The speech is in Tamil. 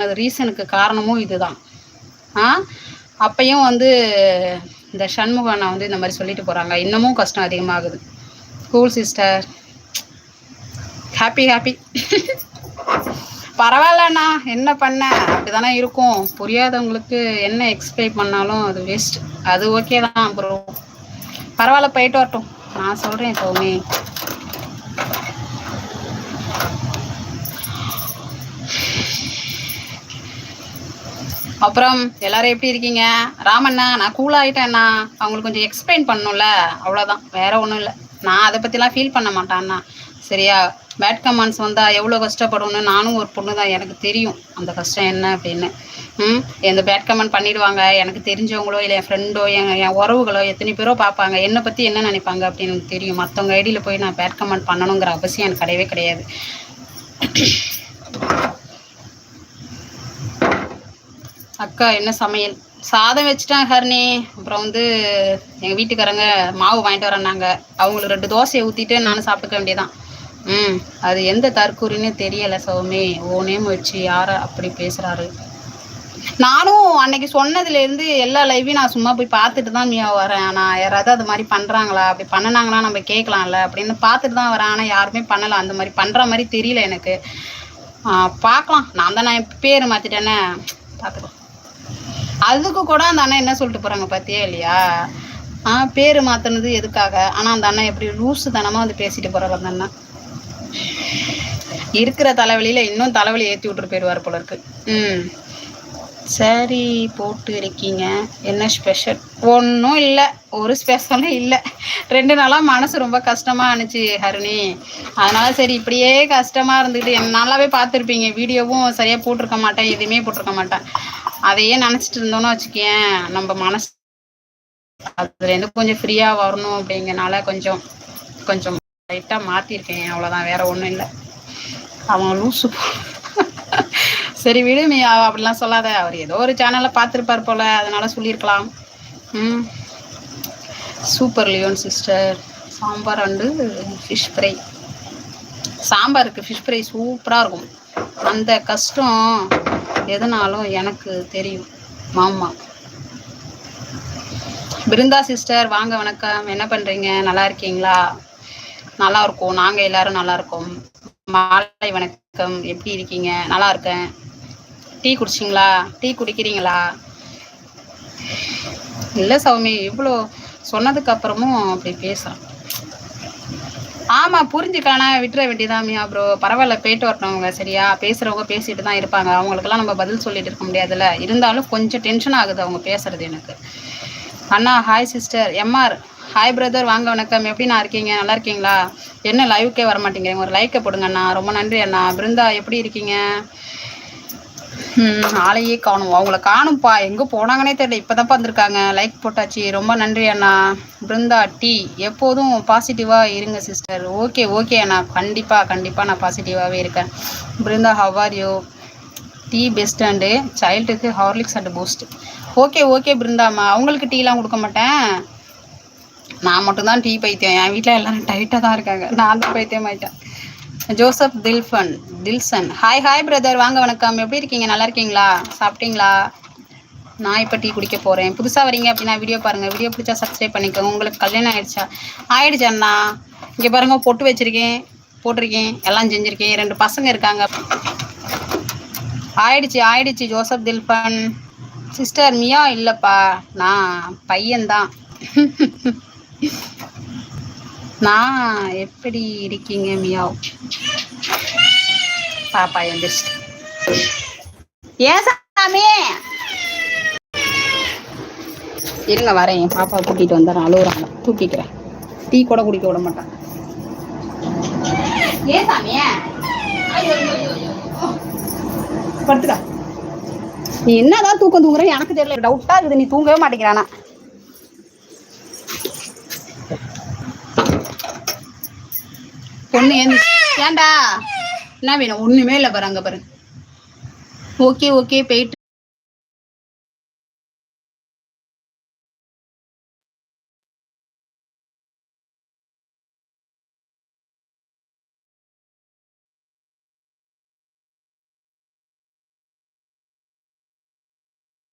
அது ரீசனுக்கு காரணமும் இதுதான். ஆ? அப்பையும் வந்து இந்த சண்முகண்ணா வந்து இந்த மாதிரி சொல்லிட்டு போகிறாங்க இன்னமும் கஷ்டம் அதிகமாகுது. கூல் சிஸ்டர் ஹாப்பி ஹாப்பி பரவாயில்லண்ணா என்ன பண்ண? அப்படிதானே இருக்கும். புரியாதவங்களுக்கு என்ன எக்ஸ்பிளைன் பண்ணாலும் அது வேஸ்ட் அது ஓகே தான் அப்புறம் பரவாயில்ல போயிட்டு வரட்டும். நான் சொல்கிறேன் எப்போவுமே. அப்புறம் எல்லாரும் எப்படி இருக்கீங்க? ராமண்ணா நான் கூல் ஆகிட்டேண்ணா அவங்களுக்கு கொஞ்சம் எக்ஸ்பிளைன் பண்ணணும்ல அவ்வளோதான் வேற ஒன்றும் இல்லை. நான் அதை பற்றிலாம் ஃபீல் பண்ண மாட்டேன்னா சரியா? பேட் கமெண்ட்ஸ் வந்தால் எவ்வளோ கஷ்டப்படும்னு நானும் ஒரு பொண்ணு தான் எனக்கு தெரியும். அந்த கஷ்டம் என்ன அப்படின்னு. ம்? எந்த பேட் கமெண்ட் பண்ணிடுவாங்க? எனக்கு தெரிஞ்சவங்களோ இல்லை என் ஃப்ரெண்டோ என் என் உறவுகளோ எத்தனை பேரோ பார்ப்பாங்க. என்னை பற்றி என்ன நினைப்பாங்க அப்படின்னு எனக்கு தெரியும். மற்றவங்க ஐடியில் போய் நான் பேட் கமெண்ட் பண்ணணுங்கிற அவசியம் எனக்கு கிடையவே கிடையாது. அக்கா என்ன சமையல்? சாதம் வச்சுட்டேன் ஹர்னி. அப்புறம் வந்து எங்கள் வீட்டுக்காரங்க மாவு வாங்கிட்டு வரேன்னாங்க. அவங்களுக்கு ரெண்டு தோசையை ஊற்றிட்டு நானும் சாப்பிட்டுக்க வேண்டியதான் ம் அது எந்த தற்கூறின்னு தெரியலை சௌமி. ஓ நேம் வச்சு யாரை அப்படி பேசுகிறாரு நானும் அன்னைக்கு சொன்னதுலேருந்து எல்லா லைவையும் நான் சும்மா போய் பார்த்துட்டு தான் மியா வரேன். ஆனால் யாராவது அது மாதிரி பண்ணுறாங்களா அப்படி பண்ணினாங்கன்னா நம்ம கேட்கலாம்ல அப்படின்னு பார்த்துட்டு தான் வரேன். ஆனால் யாருமே பண்ணலை. அந்த மாதிரி பண்ணுற மாதிரி தெரியல எனக்கு. பார்க்கலாம். நான் தான் நான் பேர் மாற்றிட்டேனே பார்த்துக்கலாம். அதுக்கு கூட அந்த அண்ணன் என்ன சொல்லிட்டு போறாங்க பார்த்தியா இல்லையா? ஆ பேர் மாத்தினது எதுக்காக? ஆனா அந்த அண்ணன் எப்படி லூசு தனமா வந்து பேசிட்டு போறாரு அந்த அண்ணன் இருக்கிற தலைவலியில இன்னும் தலைவலி ஏத்தி விட்டுட்டு போயிடுவார் போல இருக்கு. ம். சரி போட்டு இருக்கீங்க. என்ன ஸ்பெஷல் ஒன்றும் இல்லை. ஒரு ஸ்பெஷலும் இல்லை. ரெண்டு நாளாக மனசு ரொம்ப கஷ்டமாக இருந்துச்சு ஹரிணி. அதனால சரி இப்படியே கஷ்டமாக இருந்துக்கிட்டு நல்லாவே பார்த்துருப்பீங்க. வீடியோவும் சரியாக போட்டிருக்க மாட்டேன் எதுவுமே போட்டிருக்க மாட்டேன். அதையே நினச்சிட்டு இருந்தோம்னு வச்சுக்கேன் நம்ம மனசு அதுலேருந்து கொஞ்சம் ஃப்ரீயாக வரணும் அப்படிங்கனால கொஞ்சம் கொஞ்சம் லைட்டாக மாற்றிருக்கேன் அவ்வளோதான் வேற ஒன்றும் இல்லை. அவன் லூசு சரி விடு நீ அப்படிலாம் சொல்லாத. அவர் ஏதோ ஒரு சேனலை பார்த்துருப்பார் போல அதனால சொல்லியிருக்கலாம். ம். Super Leon sister sambar and fish fry சாம்பாருக்கு ஃபிஷ் ஃப்ரை சூப்பராக இருக்கும். அந்த கஷ்டம் எதனாலும் எனக்கு தெரியும். மாமா. பிருந்தா சிஸ்டர் வாங்க வணக்கம். என்ன பண்ணுறீங்க நல்லா இருக்கீங்களா? நல்லா இருக்கோம். நாங்கள் எல்லாரும் நல்லா இருக்கோம். மாலை வணக்கம். எப்படி இருக்கீங்க? நல்லா இருக்கேன். டீ குடிச்சிங்களா? டீ குடிக்கிறீங்களா? இல்லை சௌமி இவ்வளோ சொன்னதுக்கு அப்புறமும் அப்படி பேசுகிறேன் ஆமாம் புரிஞ்சுக்கானா விட்டுற வேண்டியதான் மியா ப்ரோ பரவாயில்ல போயிட்டு வரட்டவங்க சரியா? பேசுகிறவங்க பேசிட்டு தான் இருப்பாங்க. அவங்களுக்கெல்லாம் நம்ம பதில் சொல்லிட்டு இருக்க முடியாதுல்ல. இருந்தாலும் கொஞ்சம் டென்ஷன் ஆகுது அவங்க பேசுறது எனக்கு. அண்ணா hi sister MR hi brother வாங்க வணக்கம். எப்படி நான் இருக்கீங்க? நல்லா இருக்கீங்களா? என்ன லைவுக்கே வர மாட்டேங்கிறீங்க ஒரு லைக்கை போடுங்க அண்ணா. ரொம்ப நன்றி அண்ணா. பிருந்தா எப்படி இருக்கீங்க? ஆளையே காணும். அவங்கள காணும்ப்பா. எங்கே போனாங்கன்னே தெரியல. இப்போதான்ப்பா வந்திருக்காங்க. லைக் போட்டாச்சு. ரொம்ப நன்றி அண்ணா. பிருந்தா டீ. எப்போதும் பாசிட்டிவாக இருங்க சிஸ்டர் ஓகே ஓகே அண்ணா. கண்டிப்பாக கண்டிப்பாக நான் பாசிட்டிவாகவே இருக்கேன். Brinda how you tea best and சைல்டுக்கு Horlicks and Boost okay okay பிருந்தாம்மா அவங்களுக்கு டீலாம் கொடுக்க மாட்டேன். நான் மட்டும்தான் டீ பைத்தியம். என் வீட்டில் எல்லாரும் டைட்டாக தான் இருக்காங்க. நான் தான் பைத்தியம் ஆயிட்டேன் Joseph Dilfan Dilson. Hi hi brother வாங்க வணக்கம். எப்படி இருக்கீங்க? நல்லா இருக்கீங்களா? சாப்பிட்டீங்களா? நான் இப்போ டீ குடிக்க போகிறேன் புதுசாக வரீங்க அப்படின்னா வீடியோ பாருங்கள் வீடியோ பிடிச்சா சப்ஸ்கிரைப் பண்ணிக்கோங்க. உங்களுக்கு கல்யாணம் ஆயிடுச்சா? ஆயிடுச்சு அண்ணா. இங்கே பாருங்க பொட்டு வச்சிருக்கேன். போட்டிருக்கேன். எல்லாம் செஞ்சுருக்கேன். ரெண்டு பசங்க இருக்காங்க. ஆயிடுச்சு ஆயிடுச்சு ஜோசப் தில்பன் சிஸ்டர் மியா இல்லைப்பா? நான் பையன்தான். நான் எப்படி இருக்கீங்க மியாவ்? பாப்பா எந்திரிச்சிட்டு ஏன் சாமி! இருங்க வரேன். என் பாப்பா கூட்டிட்டு வந்துடுறேன் அழுகுறாங்க தூக்கிக்கிறேன். டீ கூட குடிக்க விட மாட்டான். ஏன் சாமி! படுத்துக்கா. படுத்துடா நீ என்னதான் தூக்கம் தூங்குற? எனக்கு தெரியல. டவுட்டா இருக்குது. நீ தூங்கவே மாட்டேங்கிறானா? பொண்ணு ஏன் ஏன்டா என்ன வேணும்? ஒண்ணுமே இல்லை பாரு அங்க பாரு. ஓகே ஓகே போயிட்டு